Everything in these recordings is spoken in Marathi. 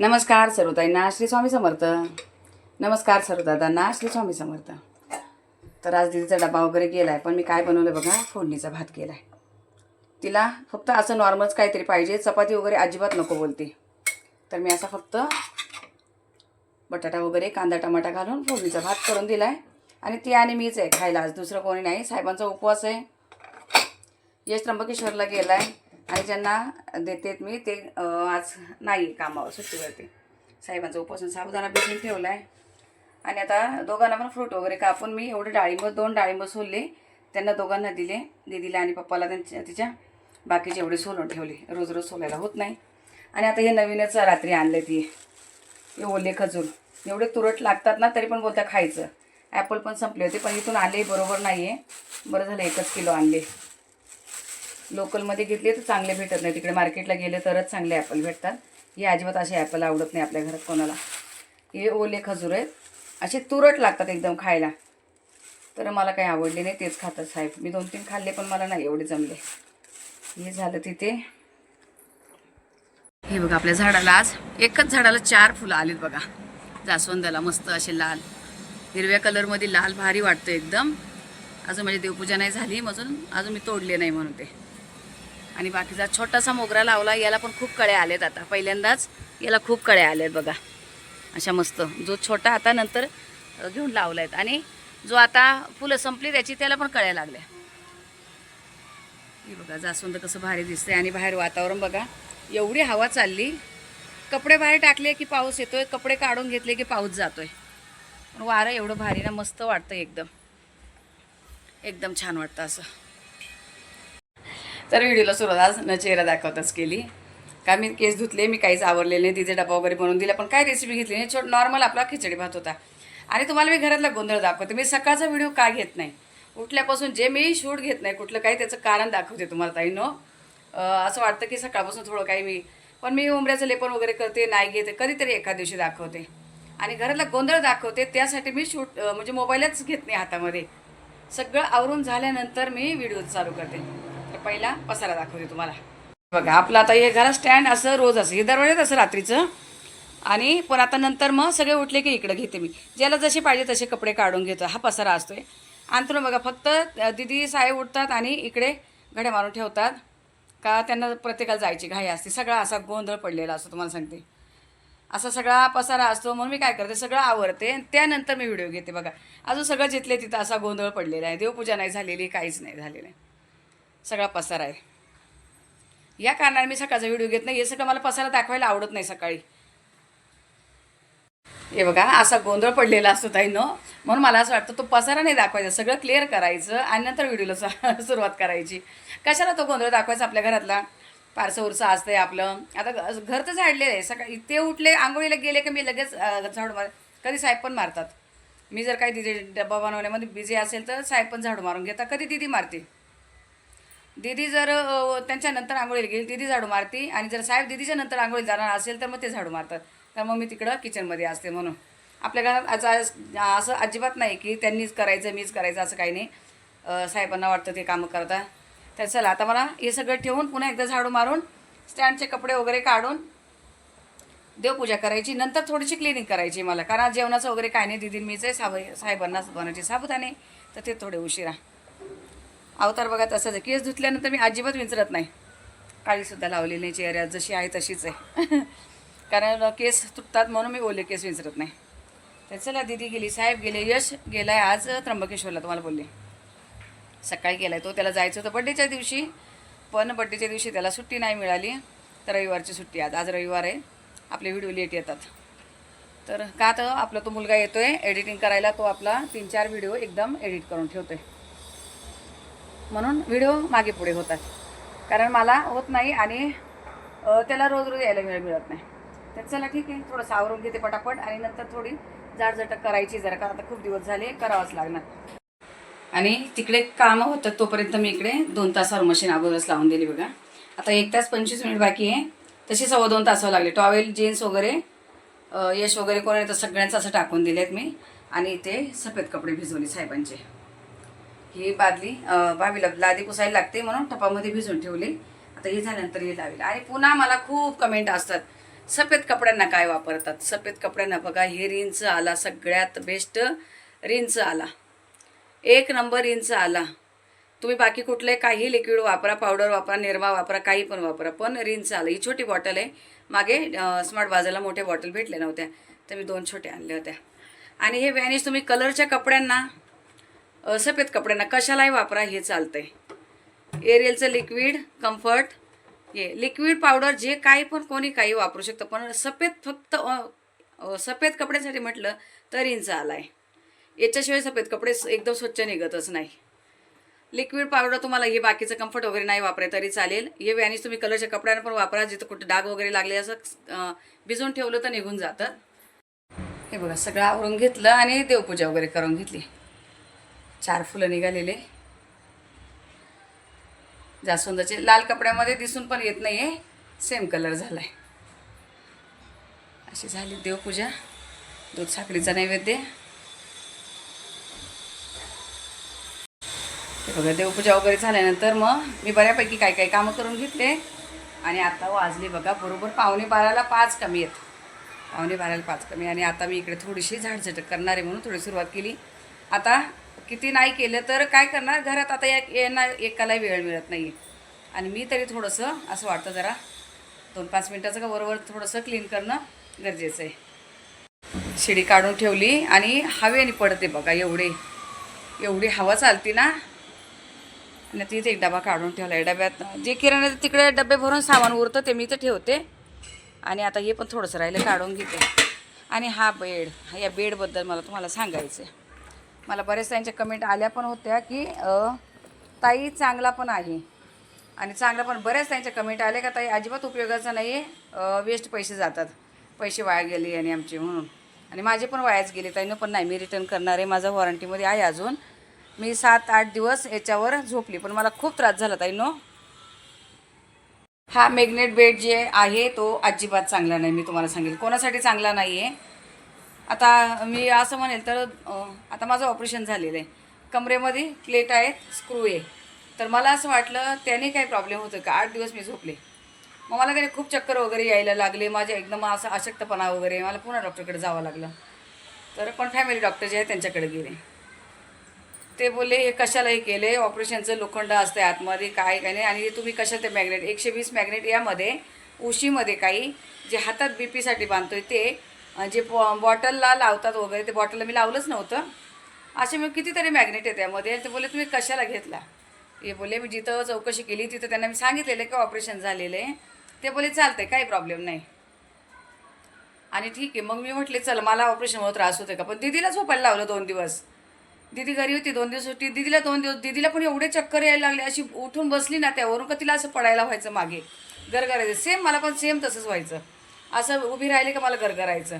नमस्कार सर्वताईंना श्री स्वामी समर्थ. नमस्कार सर्वदादांना श्री स्वामी समर्थ. तर आज दिदीचा डबा वगैरे गेला आहे पण मी काय बनवलं बघा? फोडणीचा भात केला आहे तिला फक्त असं नॉर्मलच काहीतरी पाहिजे चपाती वगैरे अजिबात नको बोलते. तर मी असा फक्त बटाटा वगैरे कांदा टमाटा घालून फोडणीचा भात करून दिला आहे आणि ती आणि मीच आहे खायला आज दुसरं कोणी नाही. साहेबांचा उपवास आहे. यश त्र्यंबकेश्वरला गेला आहे आणि ज्यांना देतेत मी ते आज नाही कामावर सुट्टीवरती साहेबांचा उपासन साबुदाणा भिजून ठेवला आहे आणि आता दोघांना पण फ्रूट वगैरे कापून मी एवढे डाळिंब दोन डाळिंब सोलले. त्यांना दोघांना दिले दीदीला आणि पप्पाला त्यांच्या तिच्या बाकीचे एवढे सोलून ठेवले रोज रोज सोलायला होत नाही. आणि आता हे नवीनच रात्री आणले ती. हे ओले खजूर. एवढे तुरट लागतात ना तरी पण बोलता खायचं. ॲपल पण संपले होते पण इथून आले बरोबर नाही आहे बरं झालं एकच किलो आणले. लोकलमध्ये घेतले तर चांगले भेटत नाही. तिकडे मार्केटला गेले तरच चांगले ॲपल भेटतात. हे अजिबात असे ॲपल आवडत नाही आपल्या घरात कोणाला. हे ओले खजूर आहेत. असे तुरट लागतात एकदम खायला. तर मला काही आवडले नाही तेच खातात साहेब. मी दोन तीन खाल्ले पण मला नाही एवढे जमले. हे झालं तिथे. हे बघा आपल्या झाडाला आज एकच झाडाला चार फुलं आलीत बघा. जास्वंदाला मस्त असे लाल. हिरव्या कलरमध्ये लाल भारी वाटतं एकदम. अजून माझी देवपूजा नाही झाली अजून अजून मी तोडले नाही म्हणून ते. आणि बाकीचा छोटासा मोगरा लावला याला पण खूप कळ्या आलेत आता. पहिल्यांदाच याला खूप कळ्या आल्यात बघा. अशा मस्त. जो छोटा आता नंतर घेऊन लावला आहेत आणि जो आता फुलं संपली त्याची त्याला पण कळ्या लागल्या. हे बघा जास्वंद कसं भारी दिसतंय. आणि बाहेर वातावरण बघा एवढी हवा चालली. कपडे बाहेर टाकले की पाऊस येतोय. कपडे काढून घेतले की पाऊस जातोय. पण वारं एवढं भारी ना मस्त वाटतं एकदम. एकदम छान वाटतं असं. तर व्हिडिओला सुरुवात आज न चेहरा दाखवताच केली. का मी केस धुतले मी काहीच आवरलेले नाही तिचे डबा वगैरे बनवून दिला पण काय रेसिपी घेतली नाही? छोट नॉर्मल आपला खिचडी भात होता. आणि तुम्हाला मी घरातला गोंधळ दाखवते. मी सकाळचा व्हिडिओ का घेत नाही? उठल्यापासून जे मी शूट घेत नाही कुठलं काही त्याचं कारण दाखवते तुम्हाला ताई नो असं वाटतं की सकाळपासून थोडं काही मी पण मी उमऱ्याचं लेपन वगैरे करते नाही घेते कधीतरी एका दिवशी दाखवते. आणि घरातला गोंधळ दाखवते त्यासाठी मी शूट म्हणजे मोबाईलच घेत नाही हातामध्ये. सगळं आवरून झाल्यानंतर मी व्हिडिओ चालू करते. पहिला पसारा दाखवते तुम्हाला. बघा आपलं आता हे घरात स्टँड असं रोज असं. हे दरवाजेत असं रात्रीचं. आणि पण आता नंतर मग सगळे उठले की इकडं घेते मी. ज्याला जसे पाहिजे तसे कपडे काढून घेतो. हा पसारा असतोय. अंतरून बघा फक्त दिदी साहेब उठतात आणि इकडे घड्या मारून ठेवतात. का त्यांना प्रत्येकाला जायची घाई असते. सगळा असा गोंधळ पडलेला असतो तुम्हाला सांगते. असा सगळा पसारा असतो. म्हणून मी काय करते सगळं आवरते आणि त्यानंतर मी व्हिडिओ घेते बघा. अजून सगळं जिथले तिथं असा गोंधळ पडलेला आहे. देवपूजा नाही झालेली काहीच नाही झालेलं आहे. सगळा पसारा आहे. या कारणाने मी सकाळचा व्हिडिओ घेत नाही. हे सगळं मला पसारा दाखवायला आवडत नाही सकाळी. हे बघा असा गोंधळ पडलेला असतो ताईनं. म्हणून मला असं वाटतं तो पसारा नाही दाखवायचा. सगळं क्लिअर करायचं आणि नंतर व्हिडिओला सुरुवात करायची. कशाला तो गोंधळ दाखवायचा आपल्या घरातला? फारसं उरसा आहे आपलं. आता घर तर झाडलेलं आहे. सकाळी ते उठले आंघोळीला गेले की मी लगेच झाडू मार कधी साहेब पण मारतात. मी जर काही दिदी डब्बा बनवण्यामध्ये बिझी असेल तर साहेब पण झाडू मारून घेतात. कधी दिदी मारते? दीदी जर त्यांच्यानंतर त्यांच्या नंतर आंघोळीला गेली दीदी झाडू मारती आणि जर साहेब दीदीच्या नंतर आंघोळी जाणार असेल तर मग ते झाडू मारतात. तर मग मी तिकडं किचनमध्ये असते म्हणून. आपल्या घरात आज असं अजिबात नाही की त्यांनीच करायचं मीच करायचं असं काही नाही. साहेबांना वाटतं ते कामं करता. तर चला आता मला हे सगळं ठेवून पुन्हा एकदा झाडू मारून स्टँडचे कपडे वगैरे काढून देवपूजा करायची. नंतर थोडीशी क्लिनिंग करायची मला. कारण जेवणाचं वगैरे काय नाही दिदी मीच आहे साब साहेबांनाच बनवायचे साबुदाणे. तर ते थोडे उशिरा. अवतार बघा तसंच आहे. केस धुतल्यानंतर मी अजिबात विंचरत नाही. काळीसुद्धा लावलेली नाही चेहऱ्यात जशी आहे तशीच आहे. कारण केस तुटतात म्हणून मी ओले केस विंचरत नाही. तर चला दिदी गेली साहेब गेले यश गेलाय आज त्र्यंबकेश्वरला तुम्हाला बोलले. सकाळी गेलाय तो त्याला जायचं होतं बड्डेच्या दिवशी. पण बड्डेच्या दिवशी त्याला सुट्टी नाही मिळाली. तर रविवारची सुट्टी आज आज रविवार आहे. आपले व्हिडिओ लेट येतात. तर का तर आपला तो मुलगा येतो आहे एडिटिंग करायला तो आपला तीन चार व्हिडिओ एकदम एडिट करून ठेवतो आहे म्हणून व्हिडिओ मागे पुढे होतात कारण मला होत नाही आणि त्याला रोज रोज यायला वेळ मिळत नाही. तर चला ठीक आहे थोडं सावरून घेते पटापट आणि नंतर थोडी जाडजटक करायची जरा कारण आता खूप दिवस झाले करावंच लागणार. आणि तिकडे कामं होतं तोपर्यंत मी इकडे दोन तासावर मशीन अगोदरच लावून दिली बघा. आता एक तास पंचवीस मिनिट बाकी आहे. तशी सव्वा दोन तासावर लागले. टॉवेल जीन्स वगैरे यश वगैरे कोण आहे तर सगळ्यांचं असं टाकून दिले आहेत मी. आणि इथे सफेद कपडे भिजवले साहेबांचे. ही बादली अं, लागली लादी पुसायला लागते म्हणून टपामध्ये भिजवून ठेवली. आता हे झाल्यानंतर हे लावेल. आणि पुन्हा मला खूप कमेंट असतात. सफेद कपड्यांना काय वापरतात? सफेद कपड्यांना बघा हे रिंच आला सगळ्यात बेस्ट रिंच आला. एक नंबर रिंच आला. तुम्ही बाकी कुठले काही लिक्विड वापरा पावडर वापरा निर्मा वापरा काही पण वापरा पण रिंच आलं. ही छोटी बॉटल आहे. मागे स्मार्ट बाजारला मोठ्या बॉटल भेटल्या नव्हत्या. तर मी दोन छोट्या आणल्या होत्या. आणि हे व्हॅनिश तुम्ही कलरच्या कपड्यांना सफेद कपड्यांना कशालाही वापरा हे चालतंय. एरियलचं लिक्विड कम्फर्ट हे लिक्विड पावडर जे काही पण कोणी काही वापरू शकतं पण सफेद फक्त सफेद कपड्यासाठी म्हटलं तर इंच आला आहे याच्याशिवाय सफेद कपडे एकदम स्वच्छ निघतच नाही. लिक्विड पावडर तुम्हाला हे बाकीचं कम्फर्ट वगैरे नाही वापरे तरी चालेल. हे व्हॅनिश तुम्ही कलरच्या कपड्यांना पण वापरा जिथं कुठं डाग वगैरे लागले असं भिजवून ठेवलं तर निघून जातं. हे बघा सगळं आवरून घेतलं आणि देवपूजा वगैरे करून घेतली. चार फुलं निघालेले. जास्वंदाचे लाल कपड्यामध्ये दिसून पण येत नाही आहे सेम कलर झाला आहे अशी झाली देवपूजा. दूध साखरीचा नैवेद्य. बघा देवपूजा वगैरे झाल्यानंतर मग मी बऱ्यापैकी काय काय कामं करून घेतले. आणि आता वाजले बघा बरोबर पावणे बाराला पाच कमी आहेत. पावणे बाराला पाच कमी. आणि आता मी इकडे थोडीशी झाडझटक करणार आहे म्हणून थोडी सुरुवात केली. आता किती नाही केलं तर काय करणार? घरात आता या यांना एकाला वेळ मिळत नाही आणि मी तरी थोडंसं असं वाटतं जरा दोन पाच मिनटाचं का बरोबर थोडंसं क्लीन करणं गरजेचं आहे. शिडी काढून ठेवली आणि हवेने पडते बघा एवढे. एवढी हवा चालती ना. आणि तिथे एक डबा काढून ठेवला आहे डब्यात जे किराणा तिकडे डबे भरून सामान उरतं ते मी तर ठेवते. आणि आता हे पण थोडंसं राहिलं काढून घेते. आणि हा बेड हा या बेडबद्दल मला तुम्हाला सांगायचं आहे मला बऱ्याच त्यांच्या कमेंट आल्या पण होत्या की ताई चांगला पण आहे. आणि चांगला पण बऱ्याच त्यांच्या कमेंट आले का ताई अजिबात उपयोगाचा नाही आहे वेस्ट पैसे जातात. पैसे वाया गेले आणि आमचे म्हणून. आणि माझे पण वायाच गेले. ताईनं पण नाही मी रिटर्न करणार आहे. माझं वॉरंटीमध्ये आहे अजून. मी सात आठ दिवस याच्यावर झोपली. पण मला खूप त्रास झाला ताईनो. हा मॅग्नेट बेड जे आहे तो अजिबात चांगला नाही. मी तुम्हाला सांगेल. कोणासाठी चांगला नाही आहे आता मी असं म्हणेल तर आता माझं ऑपरेशन झालेलं आहे. कमरेमध्ये प्लेट आहेत स्क्रू आहे. तर मला असं वाटलं त्याने काही प्रॉब्लेम होतो का? आठ दिवस मी झोपले. मग मला त्याने खूप चक्कर वगैरे यायला लागले. माझे एकदम असं अशक्तपणा वगैरे. मला पुन्हा डॉक्टरकडे जावं लागलं. तर पण फॅमिली डॉक्टर जे आहे त्यांच्याकडे गेले. ते बोलले हे कशालाही केले? ऑपरेशनचं लोखंड असते आतमध्ये काय काय नाही. आणि तुम्ही कशा ते मॅग्नेट एकशे वीस मॅग्नेट यामध्ये उशीमध्ये काही जे हातात बी पीसाठी बांधतोय ते जे बॉ बॉटलला लावतात वगैरे ते बॉटलला मी लावलंच नव्हतं. असे मग कितीतरी मॅग्नेट आहे त्यामध्ये ते बोले तुम्ही कशाला घेतला? हे बोले मी जिथं चौकशी केली तिथं त्यांना मी सांगितलेलं आहे की ऑपरेशन झालेलं आहे. ते बोले चालतं आहे काही प्रॉब्लेम नाही. आणि ठीक आहे मग मी म्हटले चल मला ऑपरेशनमुळे त्रास होते का? पण दिदीला झोपायला लावलं दोन दिवस. दिदी घरी होती दोन दिवस होती दिदीला दोन दिवस दिदीला पण एवढे चक्कर यायला लागले अशी उठून बसली ना त्यावरून का तिला असं पडायला व्हायचं मागे. गरगरायचं. सेम मला पण सेम तसंच व्हायचं. असं उभी राहिली का मला गरगरायचं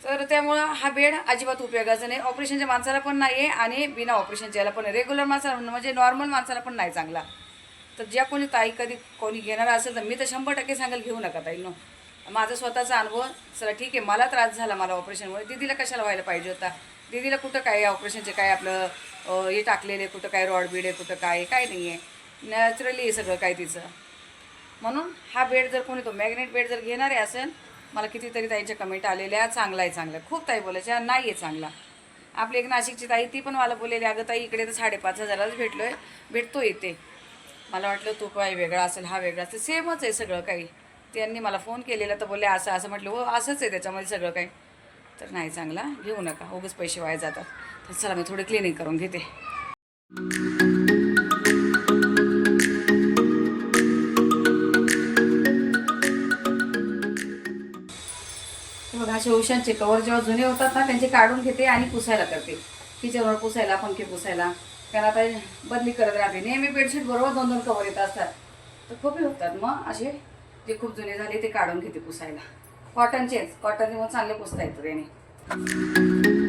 तर त्यामुळं हा बेड अजिबात उपयोगाचा नाही. ऑपरेशनच्या माणसाला पण नाही आहे आणि बिना ऑपरेशनच्या याला पण रेग्युलर माणसाला म्हणजे नॉर्मल माणसाला पण नाही चांगला. तर ज्या कोणी ताई कधी कोणी घेणार असेल तर मी तर शंभर टक्के सांगेल घेऊ नका ताई नो. माझा स्वतःचा अनुभव चला ठीक आहे मला त्रास झाला मला ऑपरेशनमुळे. दिदीला कशाला व्हायला पाहिजे होता? दिदीला कुठं काय ऑपरेशनचे काय आपलं हे टाकलेले कुठं काय रॉड बीड आहे कुठं काय काय नाही आहे नॅचरली आहे सगळं काय तिचं. म्हणून हा बेड जर कोणी तो मॅग्नेट बेड जर घेणार आहे असेल मला कितीतरी ताईंच्या कमेंट आलेल्या चांगला आहे चांगला आहे. खूप ताई बोलायच्या नाही आहे चांगला. आपली एक नाशिकची ताई ती पण मला बोललेली अगं ताई इकडे तर साडेपाच हजारालाच भेटलो आहे भेटतो येते. मला वाटलं तू काय वेगळा असेल हा वेगळा असेल. सेमच आहे सगळं काही. त्यांनी मला फोन केलेला तर बोलले असं असं. म्हटलं हो असंच आहे त्याच्यामध्ये सगळं काही. तर नाही चांगला. घेऊ नका. उगच पैसे वाया जातात. तर चला मी थोडे क्लिनिंग करून घेते. असे उशांचे कवर जेव्हा जुने होतात ना त्यांचे काढून घेते आणि पुसायला करते. किचनवर पुसायला पंखे पुसायला. कारण आता बदली करत राहते. नेहमी बेडशीट बरोबर दोन दोन कवर येत असतात. तर खूप होतात मग असे जे खूप जुने झाले ते काढून घेते पुसायला. कॉटनचेच कॉटनचे मग चांगले पुसता येतं त्याने.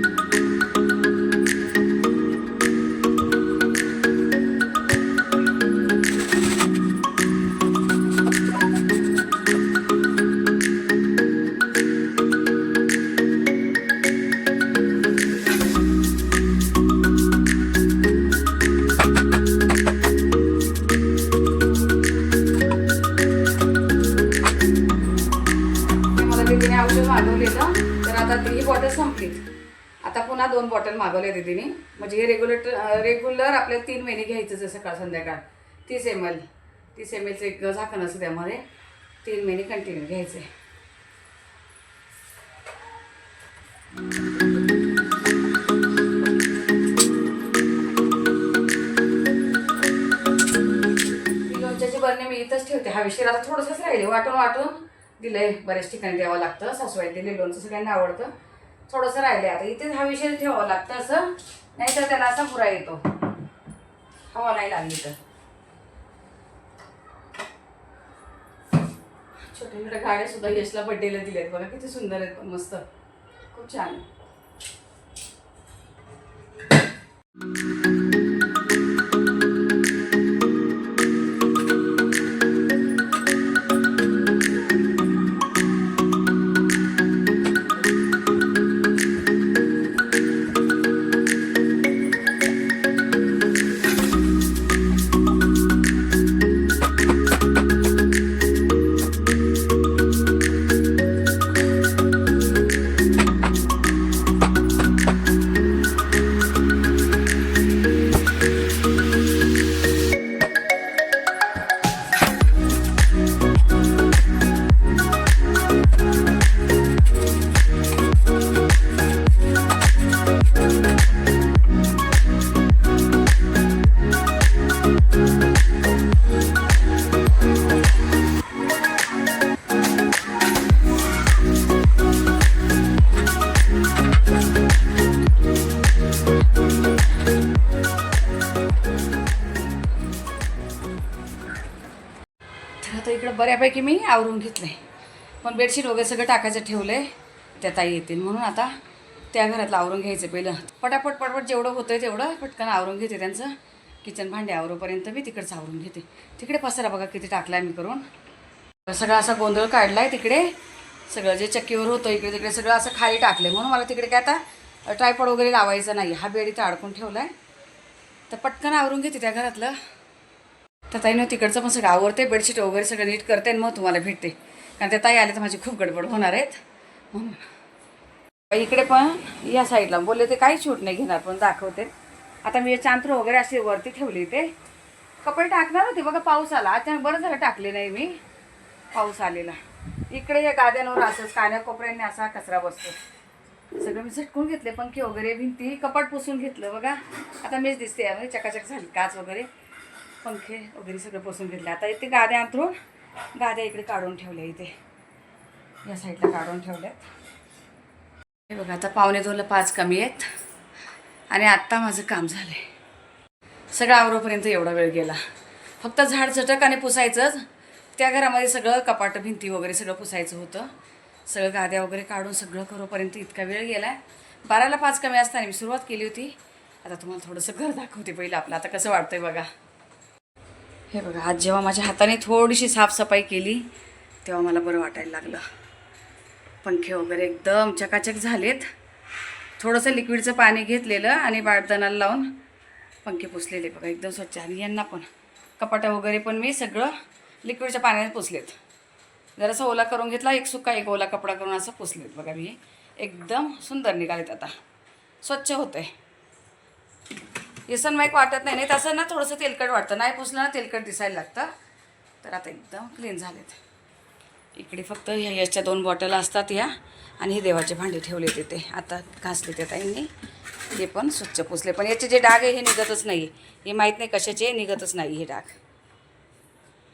बॉटल मागवले होते तिने म्हणजे हे रेग्युलेटर रेग्युलर आपल्याला तीन महिने घ्यायचं जसं सकाळ संध्याकाळ. तीस एम एल तीस एम एलचं एक झाकण असतं त्यामध्ये. तीन महिने कंटिन्यू घ्यायचं आहे लोणच्याची बरणी मी इथंच ठेवते. हवेशीर आता थोडंसंच राहिले. वाटून वाटून दिलंय. बऱ्याच ठिकाणी द्यावं लागतं. सासूबाई दिले लोणचं सगळ्यांना आवडतं. थोडंसं राहिले आता. इथेच हवेशीर ठेवावं लागतं असं. नाही तर त्याला असा पुरा येतो. हवा नाही लागली तर. छोट्या छोट्या गाड्या सुद्धा यशला बड्डेला दिल्यात बघा. किती सुंदर आहेत मस्त. खूप छान. इकडं बऱ्यापैकी मी आवरून घेतलं आहे पण बेडशीट वगैरे सगळं टाकायचं ठेवलंय. त्या ताई येतील म्हणून आता त्या घरातलं आवरून घ्यायचं पहिलं. पटापट पटपट जेवढं होतं आहे तेवढं पटकन आवरून घेते त्यांचं. किचन भांडे आवरोपर्यंत मी तिकडचं आवरून घेते. तिकडे पसारा बघा किती टाकलाय मी करून. सगळा असा गोंधळ काढलाय तिकडे. सगळं जे चक्कीवर होतं इकडे तिकडे सगळं असं खाली टाकलं म्हणून मला तिकडे काय आता ट्रायपॉड वगैरे लावायचं नाही हा बेड इथं अडकून ठेवला आहे तर पटकन आवरून घेते त्या घरातलं. तर ताईनं तिकडचं पण सगळं आवडते बेडशीट वगैरे सगळं नीट करते आणि मग तुम्हाला भेटते. कारण त्या ताई आल्या तर माझी खूप गडबड होणार आहेत. म्हणून. इकडे पण या साईडला बोलले ते काही शूट नाही घेणार पण दाखवते. आता मी चांत्र वगैरे असे वरती ठेवले ते. कपडे टाकणार होते बघा पाऊस आला. अचानक बरं झालं टाकले नाही मी. पाऊस आलेला. इकडे या गाद्यांवर असंच कान्या कोपऱ्यांनी असा कचरा बसतो. सगळं मी झटकून घेतले पंखे वगैरे भिंती कपाट पुसून घेतलं बघा. आता मीच दिसते यामध्ये चकाचक झाली काच वगैरे. पंखे वगैरे सगळं पुसून घेतले. आता इथे गाद्या अंतरून गाद्या इकडे काढून ठेवल्या इथे. या साईडला काढून ठेवल्यात. हे बघा आता पावणे दोनला पाच कमी आहेत. आणि आत्ता माझं काम झालं आहे सगळं आवरोपर्यंत एवढा वेळ गेला. फक्त झाड झटक आणि पुसायचंच. त्या घरामध्ये सगळं कपाट भिंती वगैरे सगळं पुसायचं होतं. सगळं गाद्या वगैरे काढून सगळं करोपर्यंत इतका वेळ गेला आहे बाराला पाच कमी असताना मी सुरुवात केली होती. आता तुम्हाला थोडंसं घर दाखवते पहिलं आपलं. आता कसं वाटतंय बघा. हे बघा आज जेव्हा माझ्या हाताने थोडीशी साफसफाई केली तेव्हा मला बरं वाटायला लागलं. पंखे वगैरे एकदम चकाचक झालेत. थोडंसं लिक्विडचं पाणी घेतलेलं आणि बाळदणाला लावून पंखे पुसलेले बघा एकदम स्वच्छ. आणि यांना पण. कपाटं वगैरे पण मी सगळं लिक्विडच्या पाण्याने पुसलेत. जरासं ओला करून घेतला एक सुका एक ओला कपडा करून असं पुसलेत बघा मी. एकदम सुंदर निघालेत आता. स्वच्छ होतं आहे माहीत वाटत नाही नाही तसं ना थोडंसं तेलकट वाटतं. नाही पुसलं ना तेलकट दिसायला लागतं. तर आता एकदम क्लीन झालेत. इकडे फक्त ह्या याच्या दोन बॉटल असतात या आणि हे देवाचे भांडे ठेवले तिथे आता घासले ते ताईंनी. हे पण स्वच्छ पुसले. पण याचे जे डाग आहे हे निघतच नाही हे माहीत नाही कशाचे निघतच नाही हे डाग.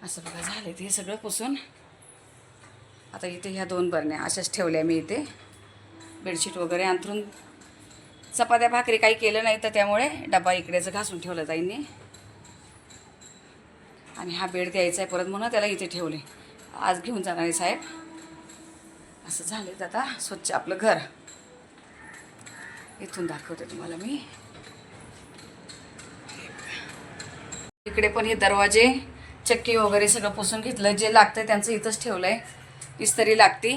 असं बघा झाले हे सगळं पुसून. आता इथे ह्या दोन बरण्या अशाच ठेवल्या मी इथे. बेडशीट वगैरे अंथरून चपात्या भाकरी काही केलं नाही तर त्यामुळे डबा इकडेच घासून ठेवलं ताईंनी. आणि हा बेड द्यायचा आहे परत म्हणून त्याला इथे ठेवले. आज घेऊन जाणार आहे साहेब. असं झालं आता स्वच्छ आपलं घर. इथून दाखवते तुम्हाला मी. इकडे पण हे दरवाजे चक्की वगैरे सगळं पुसून घेतलं. जे लागतं त्यांचं इथंच ठेवलं आहे इस्तरी लागती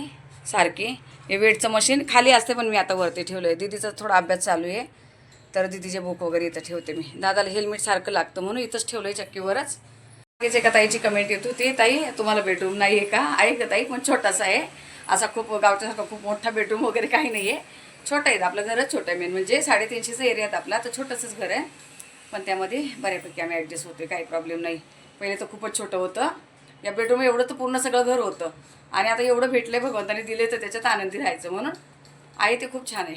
सारखी. हे वेटचं मशीन खाली असते पण मी आता वरती ठेवलं आहे दिदीचा थोडा अभ्यास चालू आहे. तर दिदीचे बुक वगैरे इथं ठेवते मी. दादाला हेल्मेट सारखं लागतं म्हणून इथंच ठेवलं आहे चक्कीवरच. मागेच एका ताईची कमेंट येतो ते ताई तुम्हाला बेडरूम नाही आहे का? आहे का ताई पण छोटासा आहे. असा खूप गावच्यासारखा खूप मोठा बेडरूम वगैरे काही नाही आहे छोटं आहे आपलं घरच छोटं आहे. मेन म्हणजे साडेतीनशेचा एरियात आपला तर छोटंसंच घर आहे. पण त्यामध्ये बऱ्यापैकी आम्ही ॲडजस्ट होते काही प्रॉब्लेम नाही. पहिले तर खूपच छोटं होतं. या बेडरूम एवढं तर पूर्ण सगळं घर होतं. आणि आता एवढं भेटलं आहे भगवंताने दिले तर त्याच्यात आनंदी राहायचं. म्हणून आई ते खूप छान आहे.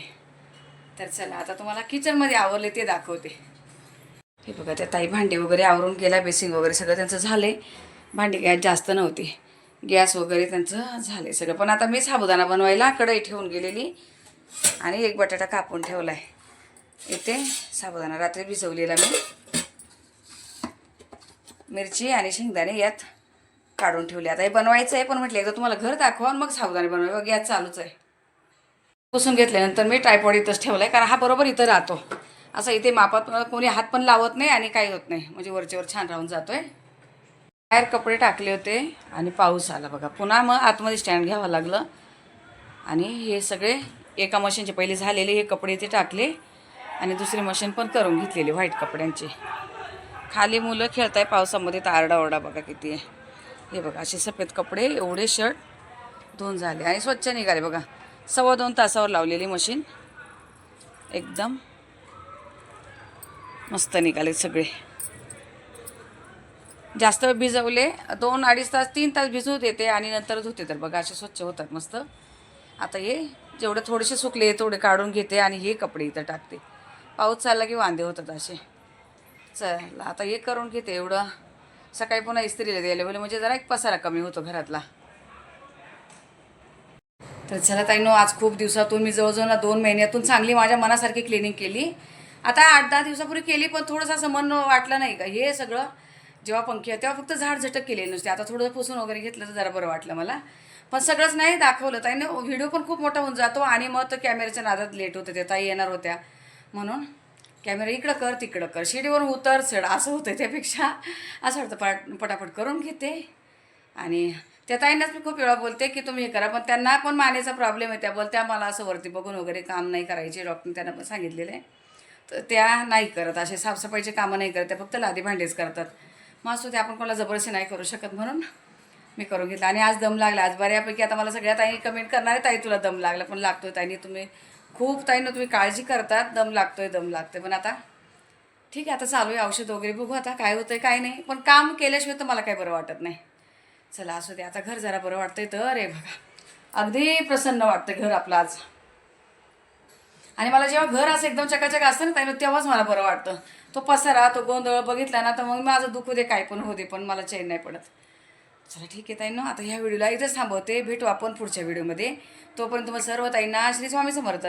तर चला आता तुम्हाला किचनमध्ये आवरले ते दाखवते. हे बघा त्या ताई भांडी वगैरे आवरून गेला बेसिंग वगैरे सगळं त्यांचं झाले भांडी गॅस जास्त नव्हती. गॅस वगैरे त्यांचं झाले सगळं. पण आता मी साबुदाणा बनवायला कढई ठेवून गेलेली आणि एक बटाटा कापून ठेवला आहे इथे साबुदाणा रात्री भिजवलेला मी. मिरची आणि शेंगदाणे यात काढून ठेवले. आता हे बनवायचं आहे पण म्हटलं एकदा तुम्हाला घर दाखवा मग सावधानी बनवा गॅस चालूच आहे. पुसून घेतल्यानंतर मी ट्रायपॉड इथंच ठेवला आहे कारण हा बरोबर इथं राहतो. असं इथे मापात कोणी हात पण लावत नाही आणि काही होत नाही. म्हणजे वरच्यावर छान राहून जातो आहे बाहेर कपडे टाकले होते आणि पाऊस आला. बघा पुन्हा मग आतमध्ये स्टँड घ्यावं लागलं. आणि हे सगळे एका मशीनचे पहिले झालेले हे कपडे इथे टाकले आणि दुसरी मशीन पण करून घेतलेली व्हाईट कपड्यांची. खाली मुलं खेळत आहे पावसामध्ये तर आरडाओरडा बघा किती आहे. हे बघा असे सफेद कपडे एवढे शर्ट धुवून झाले आणि स्वच्छ निघाले बघा. सव्वा दोन तासावर लावलेली मशीन एकदम मस्त निघाले सगळे. जास्त वेळ भिजवले दोन अडीच तास तीन तास भिजवत येते आणि नंतर धुते तर बघा असे स्वच्छ होतात मस्त. आता हे जेवढे थोडेसे सुकले तेवढे काढून घेते आणि हे कपडे इथं टाकते. पाऊस चालला की वांदे होतात असे. चला आता हे करून घेते एवढं. सकाळी पुन्हा इस्त्रीला द्यायला बोले म्हणजे जरा एक पसारा कमी होतो घरातला. तर चला ताईनो आज खूप दिवसातून मी जवळजवळ दोन महिन्यातून चांगली माझ्या मनासारखी क्लिनिंग केली. आता आठ दहा दिवसापूर्वी केली पण थोडंसं असं मन वाटलं नाही का? हे सगळं जेव्हा पंखी आहे तेव्हा फक्त झाड झटक केले नुसते. आता थोडं पुसून वगैरे घेतलं तर जरा बरं वाटलं मला. पण सगळंच नाही दाखवलं. ताईने व्हिडिओ पण खूप मोठा होऊन जातो आणि मग तर कॅमेऱ्याच्या नादात लेट होते त्या ताई येणार होत्या म्हणून. कॅमेरा इकडं कर तिकडं कर. शिडीवरून उतर चढ. असं होतं त्यापेक्षा. असं वाटतं पाट पटापट करून घेते. आणि त्या ताईंनाच मी खूप वेळा बोलते की तुम्ही हे करा. पण त्यांना पण मानेचा प्रॉब्लेम आहे त्या. बोलत्या मला असं वरती बघून वगैरे काम नाही करायचे. डॉक्टरने त्यांना पण सांगितलेलं आहे. तर त्या नाही करत. असे साफसफाईचे कामं नाही करत. त्या फक्त लादी भांडेच करतात. मग असतो ते आपण कोणाला जबरदस्ती नाही करू शकत म्हणून मी करून घेतलं. आणि आज दम लागला. आज बऱ्यापैकी आता मला सगळ्या ताई कमेंट करणारे ताई तुला दम लागला पण लागतो ताईने तुम्ही खूप ताईनं तुम्ही काळजी करतात. दम लागतोय दम लागतोय. पण आता ठीक आहे आता चालू आहे औषध वगैरे बघू आता काय होतंय काय नाही. पण काम केल्याशिवाय तर मला काही बरं वाटत नाही. चला असू दे. आता घर जरा बरं वाटतंय तर रे बघा. अगदी प्रसन्न वाटतं घर आपलं आज. आणि मला जेव्हा घर असं एकदम चकाचक असतं ना त्यावेळी तेव्हाच मला बरं वाटतं. तो पसारा तो गोंधळ बघितला ना तर मग माझं दुखू दे काय पण होऊ दे पण मला चैन नाही पडत. चला ठीक आहे ताईंनो. आता ह्या व्हिडिओला इथंच थांबवते. भेटू आपण पुढच्या व्हिडिओमध्ये. तोपर्यंत तुम्हाला सर्व ताईंना श्री स्वामी समर्थ.